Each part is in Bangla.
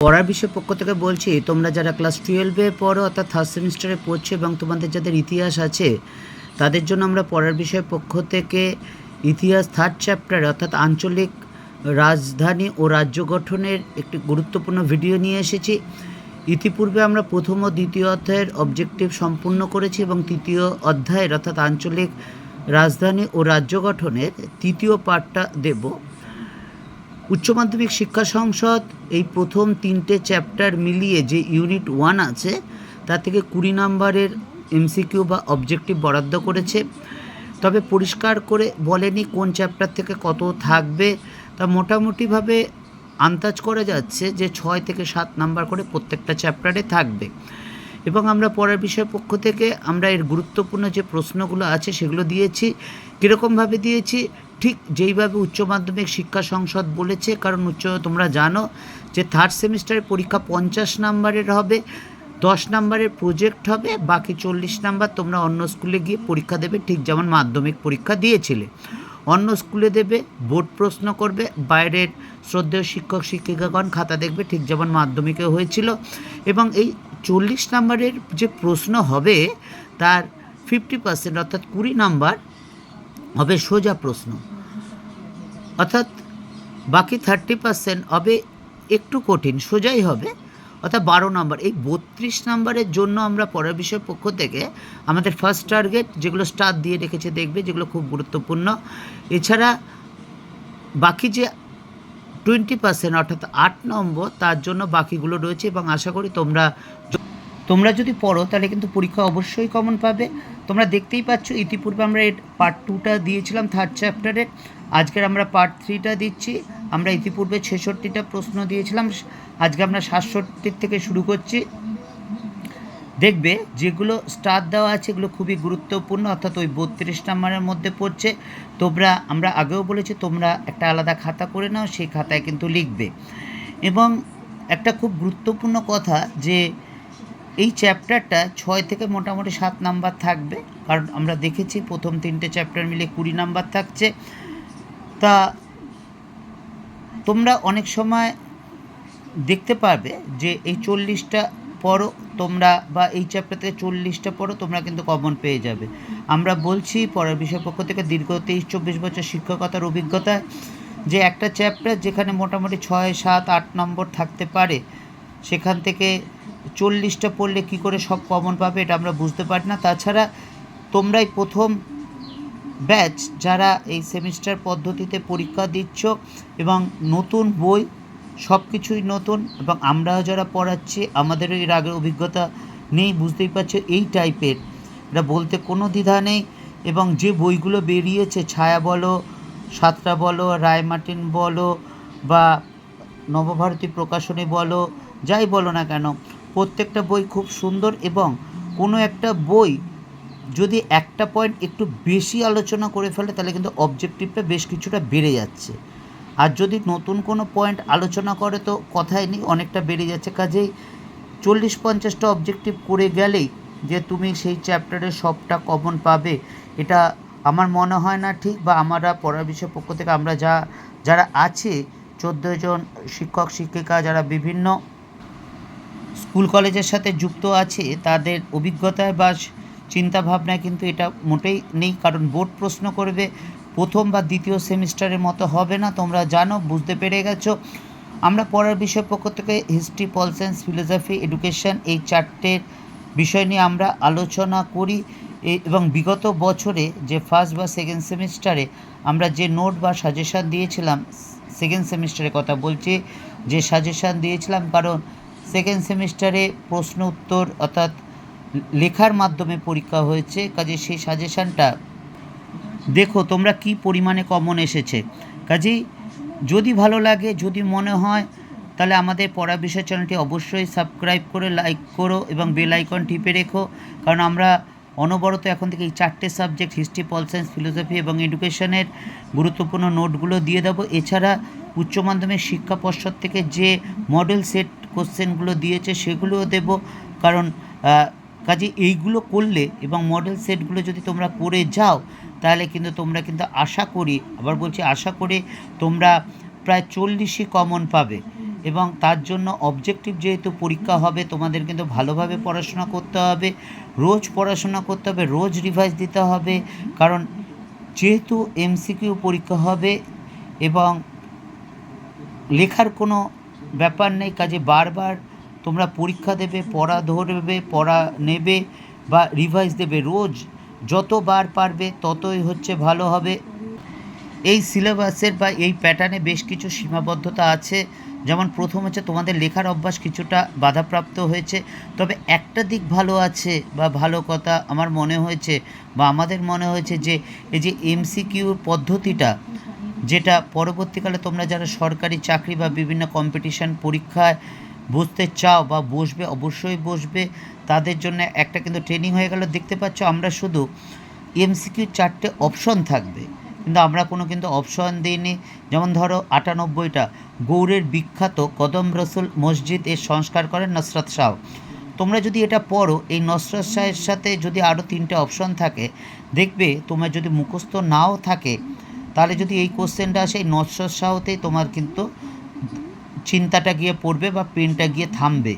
পড়ার বিষয় পক্ষ থেকে বলছি, তোমরা যারা ক্লাস টুয়েলভে পড়ো অর্থাৎ থার্ড সেমিস্টারে পড়ছো এবং তোমাদের যাদের ইতিহাস আছে, তাদের জন্য আমরা পড়ার বিষয় পক্ষ থেকে ইতিহাস থার্ড চ্যাপ্টার অর্থাৎ আঞ্চলিক রাজধানী ও রাজ্য গঠনের একটি গুরুত্বপূর্ণ ভিডিও নিয়ে এসেছি। ইতিপূর্বে আমরা প্রথম ও দ্বিতীয় অধ্যায়ের অবজেক্টিভ সম্পূর্ণ করেছি এবং তৃতীয় অধ্যায়ের অর্থাৎ আঞ্চলিক রাজধানী ও রাজ্য গঠনের তৃতীয় পার্টটা দেব। উচ্চ মাধ্যমিক শিক্ষা সংসদ এই প্রথম তিনটে চ্যাপ্টার মিলিয়ে যে ইউনিট ওয়ান আছে তা থেকে কুড়ি নাম্বারের এমসিকিউ বা অবজেক্টিভ বরাদ্দ করেছে। তবে পরিষ্কার করে বলেনি কোন চ্যাপ্টার থেকে কত থাকবে। তা মোটামুটিভাবে আন্দাজ করা যাচ্ছে যে ছয় থেকে সাত নাম্বার করে প্রত্যেকটা চ্যাপ্টারে থাকবে। এবং আমরা পড়ার বিষয় পক্ষ থেকে আমরা এর গুরুত্বপূর্ণ যে প্রশ্নগুলো আছে সেগুলো দিয়েছি, কীরকমভাবে দিয়েছি, ঠিক যেইভাবে উচ্চ মাধ্যমিক শিক্ষা সংসদ বলেছে, কারণ উচ্চ তোমরা জানো যে থার্ড সেমিস্টারের পরীক্ষা পঞ্চাশ নাম্বারের হবে, দশ নাম্বারের প্রজেক্ট হবে, বাকি চল্লিশ নাম্বার তোমরা অন্য স্কুলে গিয়ে পরীক্ষা দেবে, ঠিক যেমন মাধ্যমিক পরীক্ষা দিয়েছিলে। অন্য স্কুলে দেবে, বোর্ড প্রশ্ন করবে, বাইরের শ্রদ্ধেয় শিক্ষক, শিক্ষিকাগণ খাতা দেখবে, ঠিক যেমন মাধ্যমিকে হয়েছিল। এবং এই চল্লিশ নাম্বারের যে প্রশ্ন হবে, তার ফিফটি পার্সেন্ট অর্থাৎ কুড়ি নাম্বার হবে সোজা প্রশ্ন। অর্থাৎ বাকি থার্টি পার্সেন্ট হবে একটু কঠিন, সোজাই হবে। অর্থাৎ বারো নম্বর, এই বত্রিশ নম্বরের জন্য আমরা পরের বিষয় পক্ষ থেকে আমাদের ফার্স্ট টার্গেট যেগুলো স্টার দিয়ে রেখেছে দেখবে, যেগুলো খুব গুরুত্বপূর্ণ। এছাড়া বাকি যে টোয়েন্টি পার্সেন্ট অর্থাৎ আট নম্বর, তার জন্য বাকিগুলো রয়েছে এবং আশা করি তোমরা তোমরা যদি পড়ো, তাহলে কিন্তু পরীক্ষা অবশ্যই কমন পাবে। তোমরা দেখতেই পাচ্ছ, ইতিপূর্বে আমরা পার্ট টুটা দিয়েছিলাম থার্ড চ্যাপ্টারে আজকের আমরা পার্ট থ্রিটা দিচ্ছি। আমরা ইতিপূর্বে ছেষট্টিটা প্রশ্ন দিয়েছিলাম। আজকে আমরা সাতষট্টির থেকে শুরু করছি। দেখবে, যেগুলো স্টার দেওয়া আছে, এগুলো খুবই গুরুত্বপূর্ণ, অর্থাৎ ওই বত্রিশ নাম্বারের মধ্যে পড়ছে। তোমরা, আমরা আগেও বলেছি, তোমরা একটা আলাদা খাতা করে নাও, সেই খাতায় কিন্তু লিখবে। এবং একটা খুব গুরুত্বপূর্ণ কথা যে এই চ্যাপ্টারটা ছয় থেকে মোটামুটি সাত নাম্বার থাকবে, কারণ আমরা দেখেছি প্রথম তিনটে চ্যাপ্টার মিলে কুড়ি নাম্বার থাকছে। তা তোমরা অনেক সময় দেখতে পারবে যে এই চল্লিশটা পড়ো তোমরা বা এই চ্যাপ্টার থেকে চল্লিশটা পড়ো তোমরা কিন্তু কমন পেয়ে যাবে। আমরা বলছি পরের বিষয় পক্ষ থেকে দীর্ঘ তেইশ চব্বিশ বছর শিক্ষকতার অভিজ্ঞতায় যে একটা চ্যাপ্টার যেখানে মোটামুটি ছয়, সাত, আট নম্বর থাকতে পারে, সেখান থেকে চল্লিশটা পড়লে কি করে সব কমন পাবে এটা আমরা বুঝতে পারি না। তাছাড়া তোমরাই প্রথম ব্যাচ যারা এই সেমিস্টার পদ্ধতিতে পরীক্ষা দিচ্ছ এবং নতুন বই সব কিছুই নতুন এবং আমরাও যারা পড়াচ্ছি, আমাদেরও এর আগের অভিজ্ঞতা নেই, বুঝতেই পারছ, এই টাইপের এটা বলতে কোনো দ্বিধা নেই এবং যে বইগুলো বেরিয়েছে, ছায়া বলো সাতটা বলো রায় মার্টিন বলো বা নবভারতী প্রকাশনী বলো, যাই বলো না কেন প্রত্যেকটা বই খুব সুন্দর এবং কোনো একটা বই যদি একটা পয়েন্ট একটু বেশি আলোচনা করে ফেলে, তাহলে কিন্তু অবজেক্টিভটা বেশ কিছুটা বেড়ে যাচ্ছে। আর যদি নতুন কোনো পয়েন্ট আলোচনা করে তো কথাই নেই, অনেকটা বেড়ে যাচ্ছে। কাজেই চল্লিশ পঞ্চাশটা অবজেক্টিভ করে গেলেই যে তুমি সেই চ্যাপ্টারের সবটা কমন পাবে, এটা আমার মনে হয় না ঠিক বা আমরা পড়ার বিষয় পক্ষ থেকে আমরা যা, যারা আছে চোদ্দ জন শিক্ষক, শিক্ষিকা, যারা বিভিন্ন স্কুল কলেজের সাথে যুক্ত আছে, তাদের অভিজ্ঞতায় বা চিন্তাভাবনায় কিন্তু এটা মোটেই নেই। কারণ বোর্ড প্রশ্ন করবে, প্রথম বা দ্বিতীয় সেমিস্টারের মতো হবে না। তোমরা জানো, বুঝতে পেরে গেছো। আমরা পড়ার বিষয় পক্ষ থেকে history pol science philosophy, education এই চারটের বিষয় নিয়ে আমরা আলোচনা করি। এবং বিগত বছরে যে ফার্স্ট বা সেকেন্ড সেমিস্টারে আমরা যে নোট বা সাজেশান দিয়েছিলাম, সেকেন্ড সেমিস্টারের কথা বলছি, যে সাজেশান দিয়েছিলাম, কারণ সেকেন্ড সেমিস্টারে প্রশ্ন উত্তর অর্থাৎ লেখার মাধ্যমে পরীক্ষা হয়েছে, কাজে সেই সাজেশানটা দেখো তোমরা কি পরিমাণে কমন এসেছে। কাজেই যদি ভালো লাগে, যদি মনে হয়, তাহলে আমাদের পড়া বিষয় চ্যানেলটি অবশ্যই সাবস্ক্রাইব করে লাইক করো এবং বেল আইকন টিপে রেখো। কারণ আমরা অনবরত এখন থেকে এই চারটে subject history pol science philosophy এবং এডুকেশনের গুরুত্বপূর্ণ নোটগুলো দিয়ে দেবো। এছাড়া উচ্চ মাধ্যমিক শিক্ষা পর্ষদ থেকে যে মডেল সেট কোশ্চেনগুলো দিয়েছে সেগুলোও দেব। কারণ কাজে এইগুলো করলে এবং মডেল সেটগুলো যদি তোমরা করে যাও, তাহলে কিন্তু তোমরা কিন্তু আশা করি, আবার বলছি আশা করে তোমরা প্রায় চল্লিশই কমন পাবে। এবং তার জন্য অবজেক্টিভ যেহেতু পরীক্ষা হবে, তোমাদের কিন্তু ভালোভাবে পড়াশোনা করতে হবে, রোজ পড়াশোনা করতে হবে, রোজ রিভাইজ দিতে হবে। কারণ, যেহেতু এমসিকিউ পরীক্ষা হবে এবং লেখার কোনো ব্যাপার নেই, কাজে বারবার তোমরা পরীক্ষা দেবে, পড়া ধরবে, পড়া নেবে বা রিভাইজ দেবে। রোজ যতবার পারবে ততই হচ্ছে ভালো হবে। এই সিলেবাসের বা এই প্যাটার্নে বেশ কিছু সীমাবদ্ধতা আছে। যেমন প্রথম হচ্ছে তোমাদের লেখার অভ্যাস কিছুটা বাধাপ্রাপ্ত হয়েছে। তবে একটা দিক ভালো আছে বা ভালো কথা আমার মনে হয়েছে বা আমাদের মনে হয়েছে যে এই যে এমসিকিউর পদ্ধতিটা যেটা পরবর্তীকালে তোমরা যারা সরকারি চাকরি বা বিভিন্ন কম্পিটিশন পরীক্ষায় বসতে চাও বা বসবে, অবশ্যই বসবে। তাদের জন্য একটা কিন্তু ট্রেনিং হয়ে গেল। দেখতে পাচ্ছ আমরা শুধু এমসিকিউ চারটে অপশন থাকবে। কিন্তু আমরা কোনো কিন্তু অপশন দিইনি। যেমন ধরো আটানব্বইটা, গৌড়ের বিখ্যাত কদম রসুল মসজিদ এর সংস্কার করেন নসরত শাহ। তোমরা যদি এটা পড়ো, এই নসরত শাহের সাথে যদি আরও তিনটে অপশন থাকে, দেখবে তোমার যদি মুখস্থ নাও থাকে তাহলে যদি এই কোশ্চেনটা আসে এই নসরত শাহতেই তোমার কিন্তু চিন্তাটা গিয়ে পড়বে বা পেনটা গিয়ে থামবে।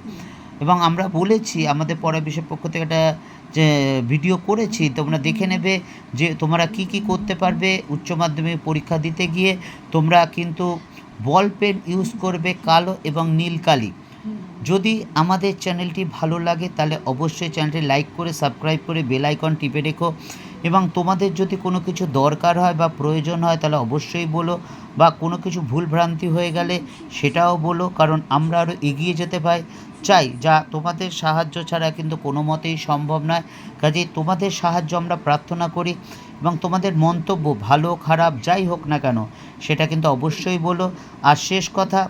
এবং আমরা বলেছি, আমাদের পড়া বিষয় পক্ষ থেকে একটা যে ভিডিও করেছি, তোমরা দেখে নেবে যে তোমরা কি কি করতে পারবে উচ্চ মাধ্যমিক পরীক্ষা দিতে গিয়ে। তোমরা কিন্তু বল, পেন ইউজ করবে কালো এবং নীল কালি। যদি আমাদের চ্যানেলটি ভালো লাগে, তাহলে অবশ্যই চ্যানেলটি লাইক করে, সাবস্ক্রাইব করে, বেল আইকন টিপে রেখো। এবং তোমাদের যদি কোনো কিছু দরকার হয় বা প্রয়োজন হয়, তাহলে অবশ্যই বলো। বা কোনো কিছু ভুল ভ্রান্তি হয়ে গেলে সেটাও বলো, কারণ আমরা আরও এগিয়ে যেতে পাই। চাই, যা তোমাদের সাহায্য ছাড়া কিন্তু কোনো মতেই সম্ভব নয়। কাজেই তোমাদের সাহায্য আমরা প্রার্থনা করি এবং তোমাদের মন্তব্য ভালো, খারাপ, যাই হোক না কেন, সেটা কিন্তু অবশ্যই বলো। আর শেষ কথা,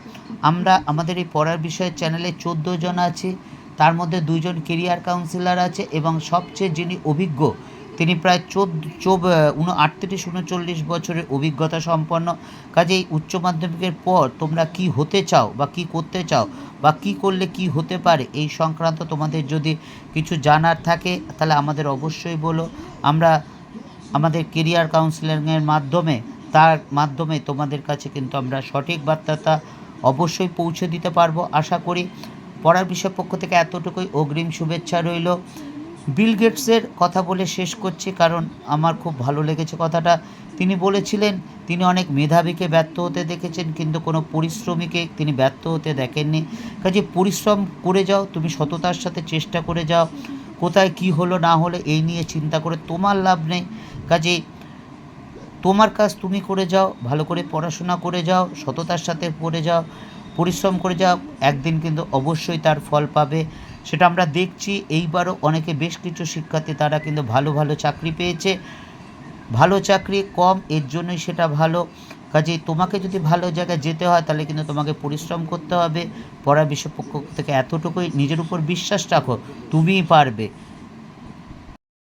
আমরা আমাদের এই পড়ার বিষয়ের চ্যানেলে চোদ্দ জন আছি। তার মধ্যে দুইজন কেরিয়ার কাউন্সিলর আছে এবং সবচেয়ে যিনি অভিজ্ঞ তিনি প্রায় চোদ্দ আটত্রিশ, উনচল্লিশ বছরের অভিজ্ঞতা সম্পন্ন। কাজেই উচ্চ মাধ্যমিকের পর তোমরা কি হতে চাও বা কি করতে চাও বা কি করলে কি হতে পারে এই সংক্রান্ত তোমাদের যদি কিছু জানার থাকে, তাহলে আমাদের অবশ্যই বলো। আমরা আমাদের কেরিয়ার কাউন্সিলিংয়ের মাধ্যমে, তার মাধ্যমে তোমাদের কাছে কিন্তু আমরা সঠিক বার্তাটা অবশ্যই পৌঁছে দিতে পারব। আশা করি পড়ার বিষয় পক্ষ থেকে এতটুকুই। অগ্রিম শুভেচ্ছা রইল। বিল গেটসের কথা বলে শেষ করছি কারণ আমার খুব ভালো লেগেছে কথাটা। তিনি বলেছিলেন, তিনি অনেক মেধাবীকে ব্যর্থ হতে দেখেছেন, কিন্তু কোনো পরিশ্রমীকে তিনি ব্যর্থ হতে দেখেননি। কাজে পরিশ্রম করে যাও, তুমি সততার সাথে চেষ্টা করে যাও, কোথায় কি হলো না হলো এই নিয়ে চিন্তা করে তোমার লাভ নেই। কাজে তোমার কাজ তুমি করে যাও, ভালো করে পড়াশোনা করে যাও, সততার সাথে পড়ে যাও, পরিশ্রম করে যাও, একদিন কিন্তু অবশ্যই তার ফল পাবে। সেটা আমরা দেখছি। এইবারও অনেকে বেশ কিছু শিক্ষার্থী তারা কিন্তু ভালো ভালো চাকরি পেয়েছে। ভালো চাকরি কম, এর জন্যই সেটা ভালো। কাজেই তোমাকে যদি ভালো জায়গায় যেতে হয়, তাহলে কিন্তু তোমাকে পরিশ্রম করতে হবে। পড়া বিশ্বপক্ষ থেকে এতটুকুই নিজের উপর বিশ্বাস রাখো, তুমিই পারবে।